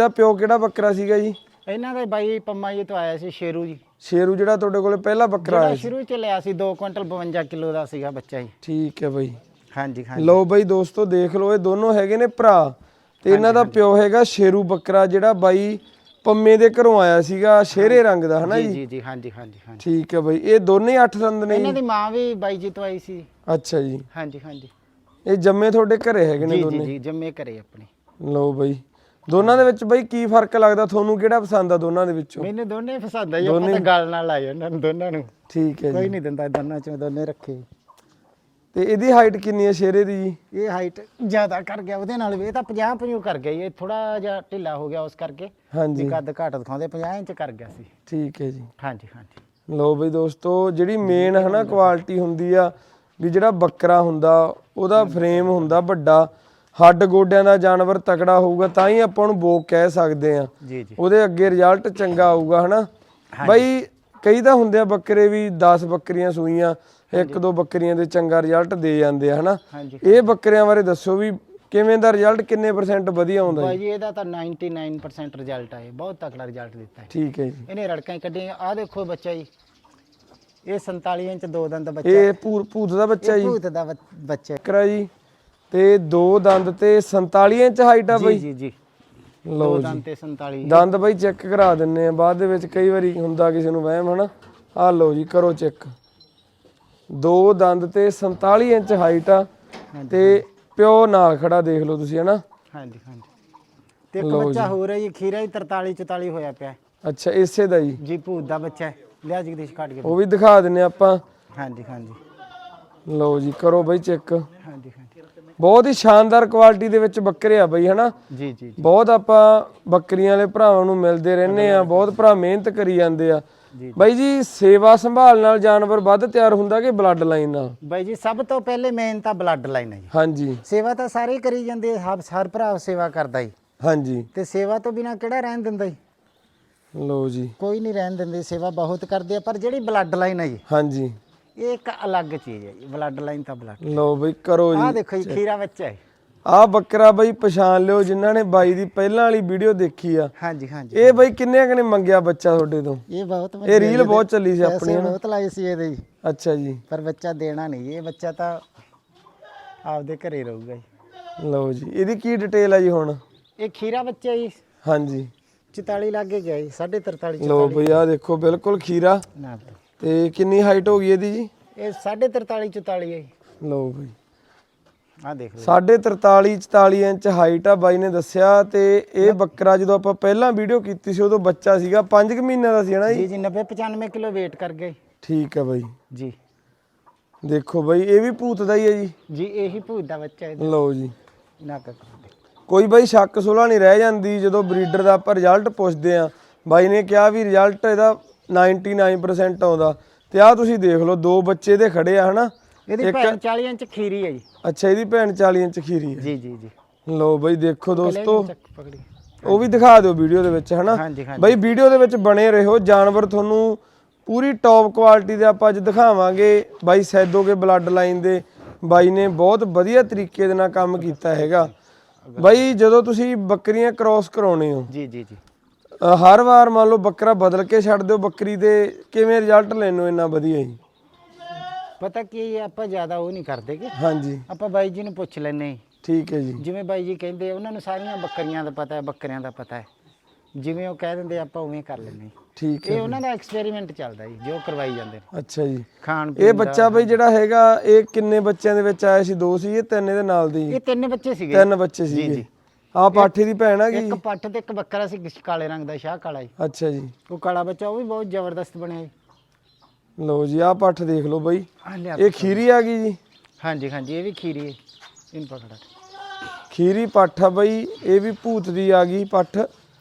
ਇਹਦਾ ਪਿਓ ਕਿਹੜਾ ਬੱਕਰਾ ਸੀਗਾ ਜੀ? ਇਹਨਾਂ ਦੇ ਬਾਈ ਪੰਮਾ ਜੀ ਤੋਂ ਆਇਆ ਸੀ ਸ਼ੇਰੂ ਜੀ। ਸ਼ੇਰੂ ਜਿਹੜਾ ਤੁਹਾਡੇ ਕੋਲੇ ਪਹਿਲਾ ਬੱਕਰਾ ਜਿਹੜਾ ਆਇਆ ਸੀ। ਸ਼ੁਰੂ ਚ ਲਿਆ ਸੀ 2 ਕੁਇੰਟਲ 52 ਕਿਲੋ ਦਾ ਸੀਗਾ ਬੱਚਾ ਜੀ। ਠੀਕ ਹੈ ਬਾਈ। ਹਾਂਜੀ ਹਾਂਜੀ। ਲਓ ਬਾਈ ਦੋਸਤੋ ਦੇਖ ਲਓ ਇਹ ਦੋਨੋਂ ਹੈਗੇ ਨੇ ਭਰਾ। ਤੇ ਇਹਨਾਂ ਦਾ ਪਿਓ ਹੈਗਾ ਸ਼ੇਰੂ ਬੱਕਰਾ ਜਿਹੜਾ ਬਾਈ ਪੰਮੇ ਦੇ ਘਰੋਂ ਆਇਆ ਸੀਗਾ ਸ਼ੇਰੇ ਰੰਗ ਦਾ ਹਨਾ ਜੀ ਜੀ? ਜੀ ਜੀ ਹਾਂਜੀ ਹਾਂਜੀ ਹਾਂਜੀ। ਠੀਕ ਹੈ ਬਾਈ ਇਹ ਦੋਨੇ 8 ਦੰਦ ਨੇ ਇਹਨਾਂ ਜੀ? ਦੀ ਮਾਂ ਵੀ ਬਾਈ ਜੀ ਤੋਂ ਆਈ ਸੀ। ਅੱਛਾ ਜੀ। ਹਾਂਜੀ ਹਾਂਜੀ। ਇਹ ਜੰਮੇ ਤੁਹਾਡੇ ਘਰੇ ਹੈਗੇ ਨੇ ਜੀ ਜੀ ਦੋਨੇ? ਜੀ ਜੰਮੇ ਕਰੇ ਆਪਣੇ। ਲਓ ਬਾਈ। ਦੋਨਾਂ ਦੇ ਵਿੱਚ ਬਾਈ ਕੀ ਫ਼ਰਕ ਲੱਗਦਾ? ਤੁਹਾਨੂੰ ਕਿਹੜਾ ਪਸੰਦ ਆ ਦੋਨਾਂ ਦੇ ਵਿੱਚੋਂ? ਮੈਨੂੰ ਦੋਨੇ ਪਸੰਦ ਆਈ ਆਪਾਂ ਤਾਂ ਗੱਲ ਨਾਲ ਲਾਏ ਉਹਨਾਂ ਨੂੰ ਦੋਨਾਂ ਨੂੰ। ਠੀਕ ਹੈ ਜੀ। ਕੋਈ ਨਹੀਂ ਦਿੰਦਾ ਦੋਨਾਂ ਚੋਂ ਦੋਨੇ ਰੱਖੇ। ਤੇ ਇਹਦੀ ਹਾਈਟ ਕਿੰਨੀ ਹੈ ਸ਼ੇਰੇ ਦੀ? ਜੀ ਇਹ ਹਾਈਟ ਜ਼ਿਆਦਾ ਕਰ ਗਿਆ ਉਹਦੇ ਨਾਲ ਵੀ ਇਹ ਤਾਂ 50 50 ਕਰ ਗਿਆ ਜੀ, ਇਹ ਥੋੜਾ ਜਿਹਾ ਢਿੱਲਾ ਹੋ ਗਿਆ ਉਸ ਕਰਕੇ। ਹਾਂਜੀ। ਵੀ ਕੱਦ ਘਾਟ ਦਿਖਾਉਂਦੇ 50 ਇੰਚ ਕਰ ਗਿਆ ਸੀ। ਠੀਕ ਹੈ ਜੀ। ਹਾਂਜੀ ਹਾਂਜੀ। ਲਓ ਬਈ ਦੋਸਤੋ ਜਿਹੜੀ ਮੇਨ ਹਨਾ ਕੁਆਲਿਟੀ ਹੁੰਦੀ ਆ ਵੀ ਜਿਹੜਾ ਬੱਕਰਾ ਹੁੰਦਾ ਉਹਦਾ ਫਰੇਮ ਹੁੰਦਾ ਵੱਡਾ ਹੱਡ ਗੋਡਿਆਂ ਦਾ ਜਾਨਵਰ ਤਕੜਾ ਹੋਊਗਾ ਤਾਂ ਹੀ ਆਪਾਂ ਉਹਨੂੰ ਬੋਕ ਕਹਿ ਸਕਦੇ ਆ ਜੀ ਜੀ। ਉਹਦੇ ਅੱਗੇ ਰਿਜ਼ਲਟ ਚੰਗਾ ਆਊਗਾ ਹਨਾ? ਬਈ ਕਈ ਤਾਂ ਹੁੰਦੇ ਆ ਬੱਕਰੇ ਵੀ 10 ਬੱਕਰੀਆਂ ਸੂਈਆਂ ਇੱਕ ਦੋ ਬੱਕਰੀਆਂ ਦੇ ਚੰਗਾ ਰਿਜ਼ਲਟ ਦੇ ਜਾਂਦੇ ਆ ਹਨਾ? ਇਹ ਬੱਕਰਿਆਂ ਬਾਰੇ ਦੱਸੋ ਵੀ ਕਿਵੇਂ ਦਾ ਰਿਜ਼ਲਟ ਕਿੰਨੇ ਪਰਸੈਂਟ ਵਧੀਆ ਆਉਂਦਾ ਬਾਈ ਜੀ? ਇਹਦਾ ਤਾਂ 99% ਰਿਜ਼ਲਟ ਆਏ ਬਹੁਤ ਤਕੜਾ ਰਿਜ਼ਲਟ ਦਿੱਤਾ ਹੈ। ਠੀਕ ਹੈ ਜੀ। ਇਹਨੇ ਰੜਕਾਂ ਹੀ ਕੱਢੀਆਂ ਆਹ ਦੇਖੋ ਬੱਚਾ ਜੀ। ਇਹ 47 ਇੰਚ ਦੋ ਦੰਦ ਬੱਚਾ ਇਹ ਭੂਤ ਦਾ ਬੱਚਾ ਜੀ। ਭੂਤ ਦਾ ਬੱਚ- ਹੈ। ਬੱਕਰਾ ਜੀ ਤੇ ਦੋ ਦੰਦ ਤੇ 47 ਇੰਚ ਹਾਈਟ ਆ ਜੀ ਬਈ। ਜੀ ਜੀ। ਲਓ ਦੋ ਜੀ। ਦੰਦ ਤੇ 47 ਦੰਦ ਬਈ ਚੈੱਕ ਕਰਾ ਦਿੰਨੇ ਆ। ਬਾਅਦ ਦੇ ਵਿੱਚ ਕਈ ਵਾਰੀ ਹੁੰਦਾ ਕਿਸੇ ਨੂੰ ਵਹਿਮ ਹਨਾ? ਆ ਲਓ ਜੀ ਕਰੋ ਚੈੱਕ ਦੋ ਦੰਦ ਤੇ 47 ਇੰਚ ਹਾਈਟ ਆ ਤੇ ਪਿਓ ਨਾਲ ਖੜਾ ਦੇਖ ਲਓ ਤੁਸੀਂ ਹਨਾ? ਹਾਂਜੀ ਹਾਂਜੀ। ਤੇ ਇੱਕ ਬੱਚਾ ਹੋਰ ਹੈ ਜੀ ਖੀਰਾ ਹੀ 43 44 ਹੋਇਆ ਪਿਆ। ਅੱਛਾ ਇਸੇ ਦਾ ਜੀ। ਜੀ ਭੂਤ ਦਾ ਬੱਚਾ ਹੈ। ਲਿਆ ਜਗਦੀਸ਼ ਕੱਢ ਕੇ। ਉਹ ਵੀ ਦਿਖਾ ਦਿੰਨੇ ਆਪਾਂ। ਹਾਂਜੀ ਹਾਂਜੀ। ਲਓ ਜੀ ਕਰੋ ਬਈ ਚੈੱਕ। ਹਾਂਜੀ ਹਾਂਜੀ। ਬਹੁਤ ਹੀ ਸ਼ਾਨਦਾਰ ਕੁਆਲਿਟੀ ਦੇ ਵਿੱਚ ਬੱਕਰੇ ਆ ਬਈ ਹਨਾ? ਜੀ ਜੀ ਬਹੁਤ ਆਪਾਂ ਬੱਕਰੀਆਂ ਵਾਲੇ ਭਰਾਵਾਂ ਨੂੰ ਮਿਲਦੇ ਰਹਿੰਦੇ ਆ ਬਹੁਤ ਭਰਾ ਮਿਹਨਤ ਕਰੀ ਜਾਂਦੇ ਆ। ਬਾਈ ਜੀ ਸੇਵਾ ਸੰਭਾਲ ਨਾਲ ਜਾਨਵਰ ਵੱਧ ਤਿਆਰ ਹੁੰਦਾ ਕਿ ਬਲੱਡ ਲਾਈਨ ਨਾਲ? ਬਾਈ ਜੀ ਸਭ ਤੋਂ ਪਹਿਲੇ ਮੇਨ ਤਾਂ ਬਲੱਡ ਲਾਈਨ ਹੈ ਜੀ। ਹਾਂਜੀ। ਸੇਵਾ ਤਾਂ ਸਾਰੇ ਹੀ ਕਰੀ ਜਾਂਦੇ ਆ, ਹਰ ਹਰ ਭਰਾ ਸੇਵਾ ਕਰਦਾ ਜੀ। ਹਾਂਜੀ। ਤੇ ਸੇਵਾ ਤੋਂ ਬਿਨਾ ਕਿਹੜਾ ਰਹਿਣ ਦਿੰਦਾ ਜੀ? ਲਓ ਜੀ। ਕੋਈ ਨਹੀਂ ਰਹਿਣ ਦਿੰਦੇ ਸੇਵਾ ਬਹੁਤ ਕਰਦੇ ਆ ਪਰ ਜਿਹੜੀ ਬਲੱਡ ਲਾਈਨ ਹੈ ਜੀ ਹਾਂਜੀ। ਇਹ ਇੱਕ ਅਲੱਗ ਚੀਜ਼ ਹੈ ਬਲੱਡ ਲਾਈਨ ਤਾਂ ਬਲੱਡ ਲਓ ਬਈ ਕਰੋ ਆਹ ਜੀ ਦੇਖੋ ਜੀ ਖੀਰਾ ਬੱਚਾ ਹੈ। ਆਹ ਬੱਕਰਾ ਬਈ ਪਛਾਣ ਲਿਓ ਜਿਨ੍ਹਾਂ ਨੇ ਬਾਈ ਦੀ ਪਹਿਲਾਂ ਵਾਲੀ ਵੀਡੀਓ ਦੇਖੀ ਆ। ਹਾਂਜੀ ਹਾਂਜੀ। ਇਹ ਬਈ ਕਿੰਨੇ ਕਨੇ ਮੰਗਿਆ ਬੱਚਾ ਤੁਹਾਡੇ ਤੋਂ? ਇਹ ਬਹੁਤ ਇਹ ਰੀਲ ਬਹੁਤ ਚੱਲੀ ਸੀ ਆਪਣੀ ਪੈਸੇ ਬਹੁਤ ਲਾਏ ਸੀ ਇਹਦੇ ਜੀ। ਅੱਛਾ ਜੀ। ਪਰ ਬੱਚਾ ਦੇਣਾ ਨਹੀਂ ਇਹ ਬੱਚਾ ਤਾਂ ਆਪਦੇ ਘਰੇ ਰਹੂਗਾ ਜੀ। ਲਓ ਜੀ ਇਹਦੀ ਕੀ ਡਿਟੇਲ ਆ ਜੀ ਹੁਣ? ਇਹ ਖੀਰਾ ਬੱਚਾ ਜੀ ਹਾਂਜੀ। 44 ਲੱਗੇ ਗਿਆ ਜੀ 43.5 ਲਓ ਬਈ ਆਹ ਦੇਖੋ ਬਿਲਕੁਲ ਖੀਰਾ। ਨਾ ਤੇ ਕਿੰਨੀ ਹਾਈਟ ਹੋ ਗਈ ਇਹਦੀ ਜੀ? ਇਹ 43.5 44 ਹੈ ਜੀ। ਲਓ ਬਈ। ਆਹ ਦੇਖ ਲਓ। ਸਾਢੇ 43 44 ਇੰਚ ਹਾਈਟ ਆ ਬਾਈ ਨੇ ਦੱਸਿਆ ਤੇ ਇਹ ਬੱਕਰਾ ਜਦੋਂ ਆਪਾਂ ਪਹਿਲਾਂ ਵੀਡੀਓ ਕੀਤੀ ਸੀ ਉਦੋਂ ਬੱਚਾ ਸੀਗਾ 5 ਕੁ ਮਹੀਨਿਆਂ ਦਾ ਸੀ ਹਨਾ ਜੀ? ਜੀ ਜੀ 90 95 ਕਿਲੋ weight ਕਰ ਗਏ। ਠੀਕ ਹੈ ਬਾਈ। ਜੀ। ਦੇਖੋ ਬਾਈ ਇਹ ਵੀ ਭੂਤ ਦਾ ਹੀ ਹੈ ਜੀ। ਜੀ ਇਹੀ ਭੂਤ ਦਾ ਬੱਚਾ ਹੈ ਲਓ ਜੀ। ਨਾ ਕਰ ਕੋਈ ਬਾਈ ਸ਼ੱਕ ਸੁਲਾ ਨਹੀਂ ਰਹਿ ਜਾਂਦੀ ਜਦੋਂ ਬਰੀਡਰ ਦਾ ਆਪਾਂ ਰਿਜ਼ਲਟ ਪੁੱਛਦੇ ਆ ਬਾਈ ਨੇ ਕਿਹਾ ਵੀ ਰਿਜ਼ਲਟ ਇਹਦਾ 99% ਆਉਂਦਾ। ਤੇ ਆਹ ਤੁਸੀਂ ਦੇਖ ਲਓ ਦੋ ਬੱਚੇ ਦੇ ਖੜੇ ਆ ਹਨਾ? ਇਹਦੀ ਭੈਣ 40 ਇੰਚ ਖੀਰੀ ਹੈ ਜੀ। ਅੱਛਾ ਇਹਦੀ ਭੈਣ 40 ਇੰਚ ਖੀਰੀ ਹੈ ਜੀ ਜੀ ਜੀ। ਲਓ ਬਾਈ ਦੇਖੋ ਦੋਸਤੋ। ਉਹ ਵੀ ਦਿਖਾ ਦਿਓ ਵੀਡੀਓ ਦੇ ਵਿੱਚ ਹਨਾ? ਬਈ ਵੀਡੀਓ ਦੇ ਵਿੱਚ ਬਣੇ ਰਹੋ। ਜਾਨਵਰ ਤੁਹਾਨੂੰ ਪੂਰੀ ਟੌਪ ਕੁਆਲਿਟੀ ਦੇ ਆਪਾਂ ਅੱਜ ਦਿਖਾਵਾਂਗੇ। ਬਾਈ ਸੈਦੋਗੇ ਬਲੱਡ ਲਾਈਨ ਦੇ ਬਾਈ ਨੇ ਬਹੁਤ ਵਧੀਆ ਤਰੀਕੇ ਦੇ ਨਾਲ ਕੰਮ ਕੀਤਾ ਹੈਗਾ। ਬਾਈ ਜਦੋਂ ਤੁਸੀਂ ਬੱਕਰੀਆਂ ਕ੍ਰਾਸ ਕਰਾਉਣੇ ਹੋ ਜੀ ਜੀ ਜੀ। ਹਰ ਵਾਰ ਮੰਨ ਲਓ ਬੱਕਰਾ ਬਦਲ ਕੇ ਛੱਡ ਦਿਓ ਬੱਕਰੀ ਦੇ ਕਿਵੇਂ ਰਿਜ਼ਲਟ ਲੈਣੋ ਇੰਨਾ ਵਧੀਆ ਜੀ? ਪਤਾ ਕੀ ਹੈ, ਆਪਾਂ ਜ਼ਿਆਦਾ ਉਹ ਨਹੀਂ ਕਰਦੇ ਕਿ ਹਾਂਜੀ। ਆਪਾਂ ਬਾਈ ਜੀ ਨੂੰ ਪੁੱਛ ਲੈਨੇ ਠੀਕ ਹੈ ਜੀ। ਜਿਵੇਂ ਬਾਈ ਜੀ ਕਹਿੰਦੇ ਆ, ਉਹਨਾਂ ਨੂੰ ਸਾਰੀਆਂ ਬੱਕਰੀਆਂ ਦਾ ਪਤਾ ਹੈ ਬੱਕਰਿਆਂ ਦਾ ਪਤਾ ਹੈ। ਜਿਵੇਂ ਉਹ ਕਹਿ ਦਿੰਦੇ ਆਪਾਂ ਉਵੇਂ ਕਰ ਲੈਨੇ ਠੀਕ ਹੈ ਇਹ ਉਹਨਾਂ ਦਾ ਐਕਸਪੈਰੀਮੈਂਟ ਚੱਲਦਾ ਜੀ ਜੋ ਕਰਵਾਈ ਜਾਂਦੇ ਨੇ। ਅੱਛਾ ਜੀ। ਖਾਣ ਇਹ ਬੱਚਾ ਬਈ ਜਿਹੜਾ ਹੈਗਾ ਇਹ ਕਿੰਨੇ ਬੱਚਿਆਂ ਦੇ ਵਿੱਚ ਆਇਆ ਸੀ? ਦੋ ਸੀ ਇਹ ਤਿੰਨ ਇਹਦੇ ਨਾਲ ਦੀ? ਇਹ ਤਿੰਨ ਬੱਚੇ ਸੀਗੇ। ਤਿੰਨ ਬੱਚੇ ਸੀਗੇ। ਆ ਪਾਠੀ ਦੀ ਭੈਣ ਹੈਗੀ ਇੱਕ ਪੱਠ ਤੇ ਇੱਕ ਬੱਕਰਾ ਸੀ ਕਾਲੇ ਰੰਗ ਦਾ ਸ਼ਾਹ ਕਾਲਾ ਜੀ। ਅੱਛਾ ਜੀ। ਉਹ ਕਾਲਾ ਬੱਚਾ ਉਹ ਵੀ ਬਹੁਤ ਜ਼ਬਰਦਸਤ ਬਣਿਆ ਜੀ। ਲਓ ਜੀ ਆਹ ਪੱਠ ਦੇਖ ਲਓ ਬਈ। ਆ ਲਿਆ ਇਹ ਖੀਰੀ ਆ ਗਈ ਜੀ? ਹਾਂਜੀ ਹਾਂਜੀ ਇਹ ਵੀ ਖੀਰੀ ਹੈ। ਇਨ ਪਕੜਾ। ਖੀਰੀ ਪੱਠ ਆ ਬਈ ਇਹ ਵੀ ਭੂਤ ਦੀ ਆ ਗਈ ਪੱਠ।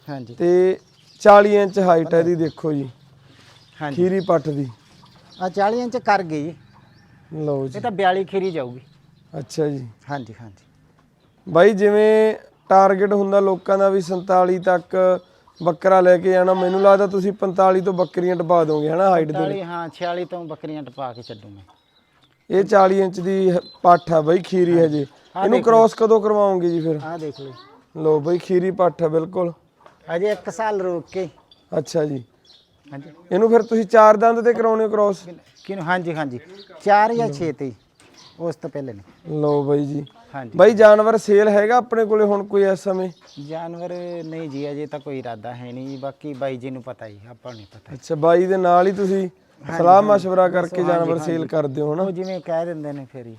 ਹਾਂਜੀ। ਤੇ 40 ਇੰਚ ਹਾਈਟ ਹੈ ਇਹਦੀ ਦੇਖੋ ਜੀ। ਹਾਂਜੀ। ਖੀਰੀ ਪੱਠ ਦੀ। ਆ 40 ਇੰਚ ਕਰ ਗਈ ਜੀ। ਲਓ ਇਹ ਜੀ ਤਾਂ 42 ਖੀਰੀ ਜਾਊਗੀ। ਅੱਛਾ ਜੀ। ਹਾਂਜੀ ਹਾਂਜੀ। ਬਾਈ ਜਿਵੇਂ ਟਾਰਗੇਟ ਹੁੰਦਾ ਲੋਕਾਂ ਦਾ ਵੀ 47 ਤੱਕ ਬੱਕਰਾ ਲੈ ਕੇ ਜਾਣਾ। ਮੈਨੂੰ ਲੱਗਦਾ ਤੁਸੀਂ 45 ਤੋਂ ਬੱਕਰੀਆਂ ਟਪਾ ਦੋਗੇ ਹਨਾ ਹਾਈਟ ਦੇ 40 ਹਾਂ 46 ਤੋਂ ਬੱਕਰੀਆਂ ਟਪਾ ਕੇ ਛੱਡੂ ਮੈਂ। ਇਹ 40 ਇੰਚ ਦੀ ਪੱਠ ਆ ਬਾਈ ਖੀਰੀ ਹਜੇ। ਇਹਨੂੰ ਕ੍ਰਾਸ ਕਦੋਂ ਕਰਵਾਉਂਗੇ ਜੀ ਫਿਰ? ਆਹ ਦੇਖ ਲਓ। ਲਓ ਬਾਈ ਖੀਰੀ ਪੱਠ ਆ ਬਿਲਕੁਲ। ਅਜੇ 1 ਸਾਲ ਰੋਕ ਕੇ। ਅੱਛਾ ਜੀ। ਹਾਂਜੀ। ਇਹਨੂੰ ਫਿਰ ਤੁਸੀਂ ਚਾਰ ਦੰਦ ਤੇ ਕਰਾਉਣੇ ਕ੍ਰਾਸ ਕਿਨੂੰ ਹਾਂਜੀ ਹਾਂਜੀ। 4 ਜਾਂ 6 ਤੇ। ਉਸ ਤੋਂ ਪਹਿਲੇ ਨਹੀਂ। ਲਓ ਬਾਈ ਜੀ। ਹਾਂਜੀ। ਬਾਈ ਜਾਨਵਰ ਸੇਲ ਹੈਗਾ ਆਪਣੇ ਕੋਲੇ ਹੁਣ ਕੋਈ ਇਸ ਸਮੇਂ? ਜਾਨਵਰ ਨਹੀਂ ਜੀ ਅਜੇ ਤਾਂ ਕੋਈ ਇਰਾਦਾ ਹੈ ਨਹੀਂ ਜੀ ਬਾਕੀ ਬਾਈ ਜੀ ਨੂੰ ਪਤਾ ਹੀ ਆਪਾਂ ਨੂੰ ਨਹੀਂ ਪਤਾ। ਅੱਛਾ ਬਾਈ ਦੇ ਨਾਲ ਹੀ ਤੁਸੀਂ ਸਲਾਹ ਮਸ਼ਵਰਾ ਕਰਕੇ ਜਾਨਵਰ ਸੇਲ ਕਰਦੇ ਹੋ ਨਾ ਉਹ ਜਿਵੇਂ ਕਹਿ ਦਿੰਦੇ ਨੇ ਫਿਰ ਹੀ।